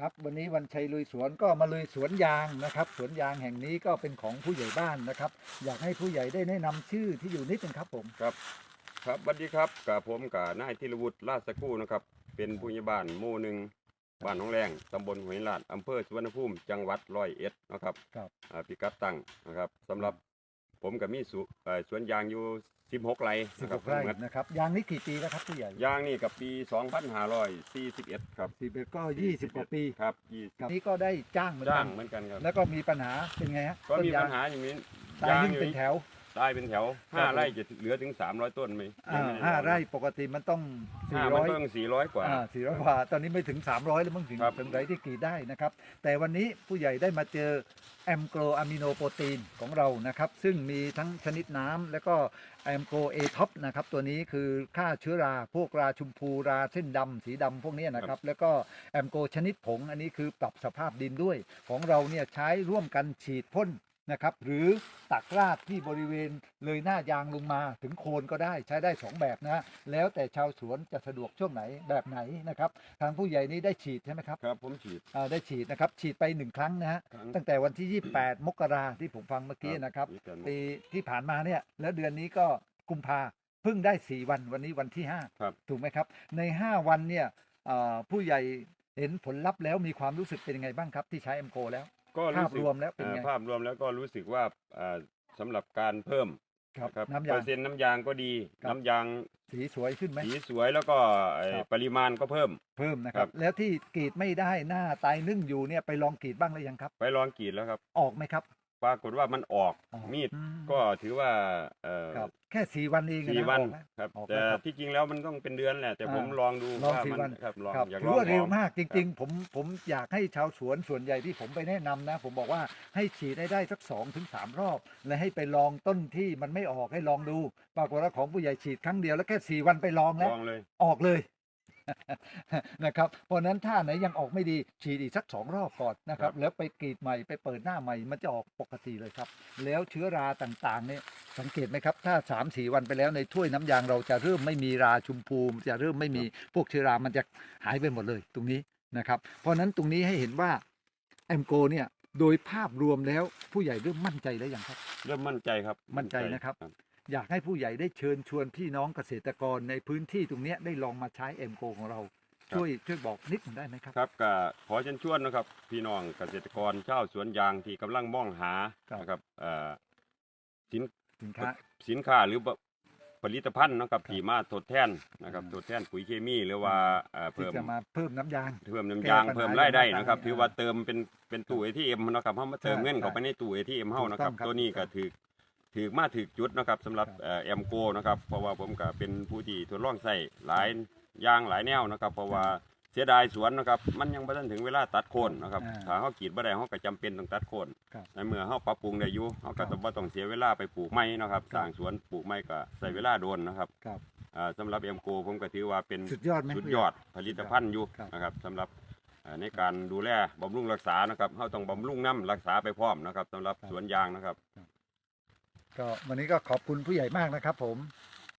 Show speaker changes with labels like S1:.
S1: ครับวันนี้วันชัยลุยสวนก็มาลุยสวนยางนะครับ สวนยางแห่งนี้ก็เป็นของผู้ใหญ่บ้านนะครับ อยากให้ผู้ใหญ่ได้แนะนำชื่อที่อยู่นิดนึงครับผม
S2: ครับ ครับสวัสดีครับกับผมกับนายธีรวุฒิราชสกู้นะครับ เป็นผู้ใหญ่บ้านหมู่หนึ่งบ้านหนองแรงตำบลหวยลาดอำเภอสุวรรณภูมิจังหวัดร้อยเอ็ดนะครับ
S1: ครับ
S2: อ่าพิกัดตั้งนะครับสำหรับ ผมกับมีสุเอ่อสวนยางอยู่16ไร่
S1: สิบ
S2: นะค
S1: ห
S2: รับ
S1: กไร่
S2: ทั้งหมด
S1: นะครับยางนี้กี่ปีแล้วครับผู้ใหญ่
S2: ยางนี่กับปี2541ครับ
S1: สิบเอ็ดก็ยี่สิบกว่าปี
S2: ครับ
S1: ครับนี่ก็ได้จ้างเหมือน
S2: จ้า
S1: กั
S2: ง
S1: น
S2: เหมือนกันครับ
S1: แล้วก็มีปัญหาเป็นไงฮะ
S2: ก็มี
S1: ต้นย
S2: ปั
S1: ง
S2: ญหาอย่างนี้
S1: ตาย
S2: ยาง
S1: นึ่ง
S2: อยู่
S1: เป็นแถว
S2: ตายเป็นแถว
S1: ครั
S2: ห้า
S1: บ
S2: ไร่จะเหลือถึง300ต้นไหม
S1: อ่า
S2: ยังม่ด้
S1: ห้า
S2: ลอง
S1: ไร่ปกติมันต้อง
S2: ห้า
S1: สี่
S2: มั
S1: ร้
S2: น
S1: อย
S2: ต้อง400กว่า
S1: อ่าสี่ร้อยกว่า ตอนนี้ไม่ถึง 300แล้วมั้งถึง
S2: ครับ
S1: ถึงไรที่กรีดได้นะครับ แต่วันนี้ผู้ใหญ่ได้มาเจอแอมโกรอะมิโนโปรตีนของเรานะครับ ซึ่งมีทั้งชนิดน้ำแล้วก็แอมโกรเอท็อปนะครับ ตัวนี้คือฆ่าเชื้อราพวกราชุมพูราเส้นดำสีดำพวกนี้นะครับ แล้วก็แอมโกรชนิดผงอันนี้คือปรับสภาพดินด้วย ของเราเนี่ยใช้ร่วมกันฉีดพ่น นะครับ หรือตักราดที่บริเวณเลยหน้ายางลงมาถึงโคนก็ได้ใช้ได้สองแบบนะแล้วแต่ชาวสวนจะสะดวกช่วงไหนแบบไหนนะครับทางผู้ใหญ่นี้ได้ฉีดใช่ไหมครับ
S2: ครับผมฉีด
S1: อ่าได้ฉีดนะครับฉีดไปหนึ่งครั้งนะฮะ
S2: ครั้ง
S1: ตั้งแต่วันที่ 28 มกราที่ผมฟังเมื่อกี้นะครับ
S2: ฉีดกัน
S1: ปีที่ผ่านมาเนี่ยแล้วเดือนนี้ก็กุมภาเพิ่งได้ 4 วันวันนี้วันที่
S2: ครับ
S1: 5ถูกไหมครับ ใน 5 วันเนี่ยอ่าผู้ใหญ่เห็นผลลัพธ์แล้วมีความรู้สึกเป็นยังไงบ้างครับ ที่ใช้เอ็มโกแล้ว
S2: ก็
S1: ภา
S2: รู้
S1: พ
S2: สึก
S1: รวมแล้วเป็น
S2: อ่า
S1: ไง
S2: ภาพรวมแล้วก็รู้สึกว่าอ่าสำหรับการเพิ่ม
S1: ครับ
S2: นะครับ
S1: น้ำ
S2: เป
S1: ยา
S2: องร์เซ็นต์น้ำยางก็ดี
S1: ครับ
S2: น้ำยาง
S1: สีสวยขึ้นไหม
S2: สีสวยแล้วก็ไอ้
S1: ครับ
S2: ปริมาณก็เพิ่ม
S1: เพิ่มนะค
S2: ครั
S1: รับ
S2: บ
S1: แล้วที่กรีดไม่ได้หน้าตายนึ่งอยู่เนี่ยไปลองกรีดบ้างหรือยังครับ
S2: ไปลองกรีดแล้วครับ
S1: ออกไหมครับ
S2: ปรากฏว่ามันออก
S1: ออก
S2: มีด
S1: อืม
S2: ก็ถือว่าเอ่อ
S1: ครับ แค่สี่วันเอง
S2: สี่
S1: นะ
S2: วัน
S1: ออกไหม
S2: ครับ
S1: ออก
S2: แต่
S1: แล้วครับ
S2: ที่จริงแล้วมันต้องเป็นเดือนแหละ แต่
S1: อ่า
S2: ผมลองดู
S1: ลอง
S2: ว่า
S1: สี่
S2: มั
S1: วัน
S2: ครับลอง
S1: ครับ
S2: อยาก
S1: ถื
S2: ล
S1: อ
S2: อง
S1: ว่าเร็ว
S2: ลอง
S1: มากจริง ๆ ผมผมอยากให้ชาวสวนส่วนใหญ่ที่ผมไปแนะนำนะ ผมบอกว่าให้ฉีดให้ได้สักสองถึงสามรอบ และให้ไปลองต้นที่มันไม่ออกให้ลองดู ปรากฏว่าของผู้ใหญ่ฉีดครั้งเดียวแล้วแค่สี่วันไปลองแล้ว
S2: ลองเลย
S1: ออกเลย นะครับเพราะฉะนั้นถ้าไหนยังออกไม่ดีฉีดอีกสักสองรอบก่อนนะครับ แล้วไปกรีดใหม่ไปเปิดหน้าใหม่มันจะออกปกติเลยครับ แล้วเชื้อราต่างๆเนี่ยสังเกตไหมครับ ถ้าสามสี่วันไปแล้วในถ้วยน้ำยางเราจะเริ่มไม่มีราชุมพูจะเริ่มไม่มีพวกเชื้อรามันจะหายไปหมดเลยตรงนี้นะครับ เพราะฉะนั้นตรงนี้ให้เห็นว่าแอมโกเนี่ยโดยภาพรวมแล้วผู้ใหญ่เริ่มมั่นใจแล้วยังครับ
S2: เริ่มมั่นใจครับ
S1: มั่นใจนะครับ อยากให้ผู้ใหญ่ได้เชิญชวนพี่น้องเกษตรกรในพื้นที่ตรงเนี้ยได้ลองมาใช้เอ็มโกของเรา ช่วยช่วยบอกนิดหนึ่งได้ไหมครับ
S2: ครับก็ขอเชิญชวนนะครับ พี่น้องเกษตรกรชาวสวนยางที่กำลังมองหา
S1: ครับ
S2: นะครับเอ่อสิน
S1: สินค้า
S2: สินค้าหรือบผลิตภัณฑ์นะครับ
S1: ครับ
S2: ที่มาทดแทนนะครับ
S1: อืม
S2: ทดแทนปุ๋ยเคมีหรือว่าเอ่อ
S1: ที่
S2: เพิ่ม
S1: จะมาเพิ่มน้ำยาง
S2: เพิ่มน้ำ
S1: แก้
S2: ยาง
S1: ปัญหา
S2: เพิ่มรายได้
S1: อย่าง
S2: นะครับ
S1: ต่างๆ
S2: ถือว่าเติมเป็นเป็นตู้ ATM นะครับเฮามาเติม
S1: ใช่
S2: เงินเข้า
S1: ใช่
S2: ไปในตู้ ATM เฮานะครั
S1: ถู
S2: บ
S1: กต้องครับ
S2: ตัวนี้ก็ถือ ถือมาถือจุดนะครับสำหรับ
S1: ครับ
S2: เอ่อแอมโกนะครับเพราะว่าผมก็เป็นผู้ที่ทดลองใส่หลายอย่างหลายแนวนะครับเพราะว่าเสียดายสวนนะครับมันยังบ่ทันถึงเวลาตัดโคนนะครับ
S1: อ่า
S2: ถ้าเฮากรีดบ่ได้เฮาก็จำเป็นต้องตัดโคน
S1: ครับ
S2: ในเมื่อเฮาปรับปรุงได้อยู่เฮา
S1: ครั
S2: ก็
S1: บ
S2: ต้องบ่ต้องเสียเวลาไปปลูกไม้นะครับ
S1: ครับ
S2: สร้างสวนปลูกไม้ก็ใส่เวลาโดนนะครับ
S1: ครับ
S2: อ่าสำหรับแอมโกผมก็ถือว่าเป็น
S1: สุดยอดไหม
S2: สุดยอดผลิตภัณฑ์อยู่
S1: ครับ
S2: นะครับสำหรับเอ่อในการดูแลบำรุงรักษานะครับเราต้องบำรุงน้ำรักษาไปพร้อมนะครับสำหรับ
S1: ครับ
S2: สวนยางนะครับ
S1: ก็วันนี้ก็ขอบคุณผู้ใหญ่มากนะครับผม